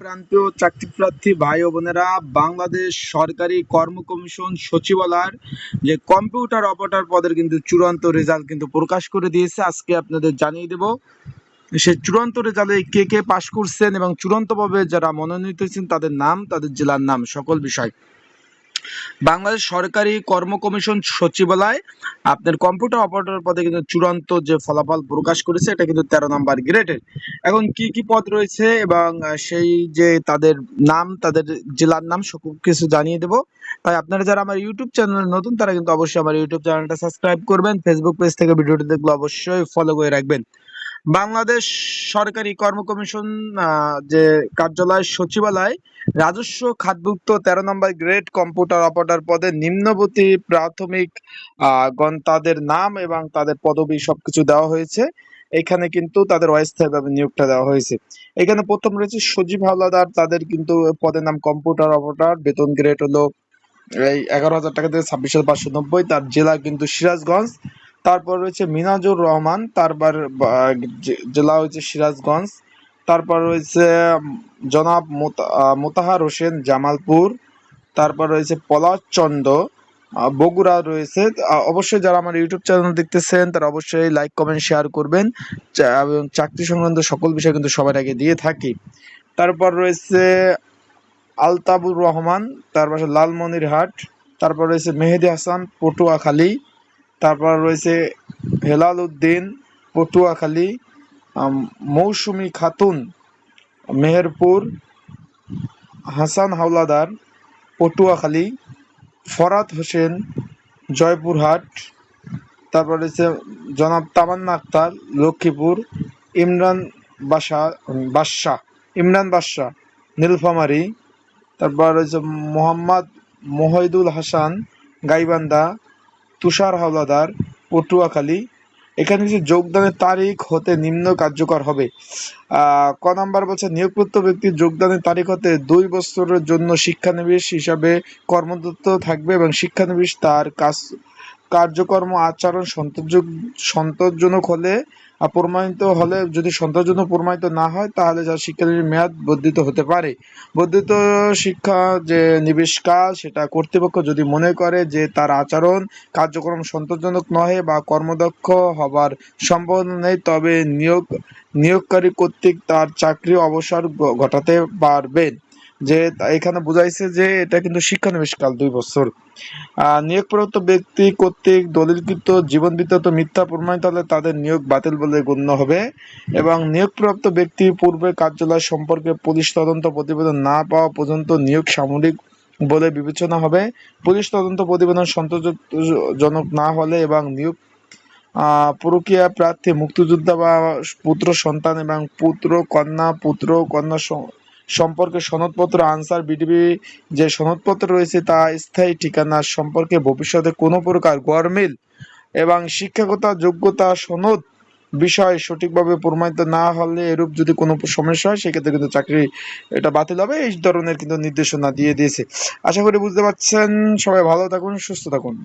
প্রান্তীয় চাকরি প্রার্থী ভাই ও বোনেরা, বাংলাদেশ সরকারি কর্ম কমিশন সচিবালয়ের যে কম্পিউটার অপারেটর পদের কিন্তু চূড়ান্ত রেজাল্ট কিন্তু প্রকাশ করে দিয়েছে। আজকে আপনাদের জানিয়ে দেব সে চূড়ান্ত রেজাল্টে কে কে পাশ করছেন এবং চূড়ান্তভাবে যারা মনোনীত হয়েছেন, তাদের নাম, তাদের জেলার নাম, সকল বিষয়। বাংলাদেশ সরকারি কর্ম কমিশন সচিবালয়, আপনার কম্পিউটার অপারেটর পদে কিন্তু চূড়ান্ত যে ফলাফল প্রকাশ করেছে, এটা কিন্তু তেরো নম্বর গ্রেডের এখন কি কি পদ রয়েছে এবং সেই যে তাদের নাম, তাদের জেলার নাম সকল কিছু জানিয়ে দেব। তাই আপনারা যারা আমার ইউটিউব চ্যানেল নতুন, তারা কিন্তু অবশ্যই আমার ইউটিউব চ্যানেলটা সাবস্ক্রাইব করবেন। ফেসবুক পেজ থেকে ভিডিওটি দেখলে অবশ্যই ফলো করে রাখবেন। বাংলাদেশ সরকারি কর্ম কমিশন যে কার্যালয় সচিবালয়, রাজস্ব খাতভুক্ত তেরো নম্বর গ্রেড কম্পিউটার অপারেটর পদে নিম্নবর্তী প্রাথমিক গণ তাদের নাম এবং তাদের পদবি সবকিছু দেওয়া হয়েছে। এখানে কিন্তু তাদের অস্থায়ীভাবে নিয়োগটা দেওয়া হয়েছে। এখানে প্রথম রয়েছে সজীব হাওলাদার। তাদের কিন্তু পদের নাম কম্পিউটার অপারেটর। বেতন গ্রেড হলো, এই এগারো হাজার টাকা থেকে ছাব্বিশ হাজার পাঁচশো নব্বই। তার জেলা কিন্তু সিরাজগঞ্জ। তারপর রয়েছে মিনাজুর রহমান তারপর জেলা হচ্ছে সিরাজগঞ্জ তারপর রয়েছে জনাব মোতা- মোতাহার হোসেন জামালপুর তারপর রয়েছে পলাশ চন্দ্র আহ, বগুড়া রয়েছে। অবশ্যই যারা আমার ইউটিউব চ্যানেল দেখতেছেন তারা অবশ্যই লাইক কমেন্ট শেয়ার করবেন। এবং চাকরি সংক্রান্ত সকল বিষয় কিন্তু সবার আগে দিয়ে থাকি। তারপর রয়েছে আলতাবুর রহমান তারপর লালমনিরহাট তারপর রয়েছে মেহেদি হাসান পটুয়াখালী তারপর রয়েছে হেলাল উদ্দিন পটুয়াখালী মৌসুমি খাতুন, মেহেরপুর, হাসান হাওলাদার, পটুয়াখালী ফরাত হোসেন, জয়পুরহাট, তারপর রয়েছে জনাব তামান্না আক্তার, লক্ষ্মীপুর, ইমরান বাসা বাদশাহ ইমরান বাদশাহ নীলফামারী, তারপর রয়েছে মোহাম্মদ মোহিদুল হাসান, গাইবান্ধা তুষার হাওলাদার পটুয়াখালী এখানে যে যোগদানের তারিখ হতে নিম্ন কার্যকর হবে। ক নাম্বার বলছে, নিয়োগপ্রাপ্ত ব্যক্তির যোগদানের তারিখ হতে দুই বছরের জন্য শিক্ষানবিশ হিসাবে কর্মদত্ত থাকবে এবং শিক্ষানবিশ তার কাজ কার্যকর্ম আচরণ সন্তোষযোগ সন্তোষজনক হলে প্রমাণিত হলে যদি সন্তোষজনক প্রমাণিত না হয়, তাহলে যা শিক্ষানবিশ মেয়াদ বর্ধিত হতে পারে। বর্ধিত শিক্ষা যে নিবেশকাল, সেটা কর্তৃপক্ষ যদি মনে করে যে তার আচরণ কার্যক্রম সন্তোষজনক নহে বা কর্মদক্ষ হবার সম্ভাবনা নেই, তবে নিয়োগ নিয়োগকারী কর্তৃক তার চাকরি অবসর ঘটাতে পারবেন। যে এখানে বোঝাইছে যে এটা কিন্তু শিক্ষা শিক্ষানবিশকাল দুই বছর। নিয়োগপ্রাপ্ত ব্যক্তি কর্তৃক দলিলকৃত জীবন বৃত্তান্ত মিথ্যা প্রমাণিত হলে তাদের নিয়োগ বাতিল বলে গণ্য হবে এবং নিয়োগপ্রাপ্ত ব্যক্তি পূর্বে কার্যালয় সম্পর্কে পুলিশ তদন্ত প্রতিবেদন না পাওয়া পর্যন্ত নিয়োগ সামরিক বলে বিবেচনা হবে। পুলিশ তদন্ত প্রতিবেদন সন্তোষজনক না হলে এবং নিয়োগ প্রক্রিয়া প্রার্থী, মুক্তিযোদ্ধা বা পুত্র, সন্তান এবং পুত্র, কন্যা পুত্র, কন্যা সম্পর্কে সনদপত্র, আনসার, বিডিবি যে সনদপত্র রয়েছে তা স্থায়ী ঠিকানা সম্পর্কে ভবিষ্যতে কোনো প্রকার গরমিল এবং শিক্ষাগত যোগ্যতা সনদ বিষয় সঠিকভাবে প্রমাণিত না হলে এরূপ যদি কোনো সমস্যা হয়, সেক্ষেত্রে কিন্তু চাকরি এটা বাতিল হবে। এই ধরনের কিন্তু নির্দেশনা দিয়ে দিয়েছে। আশা করি বুঝতে পারছেন। সবাই ভালো থাকুন, সুস্থ থাকুন।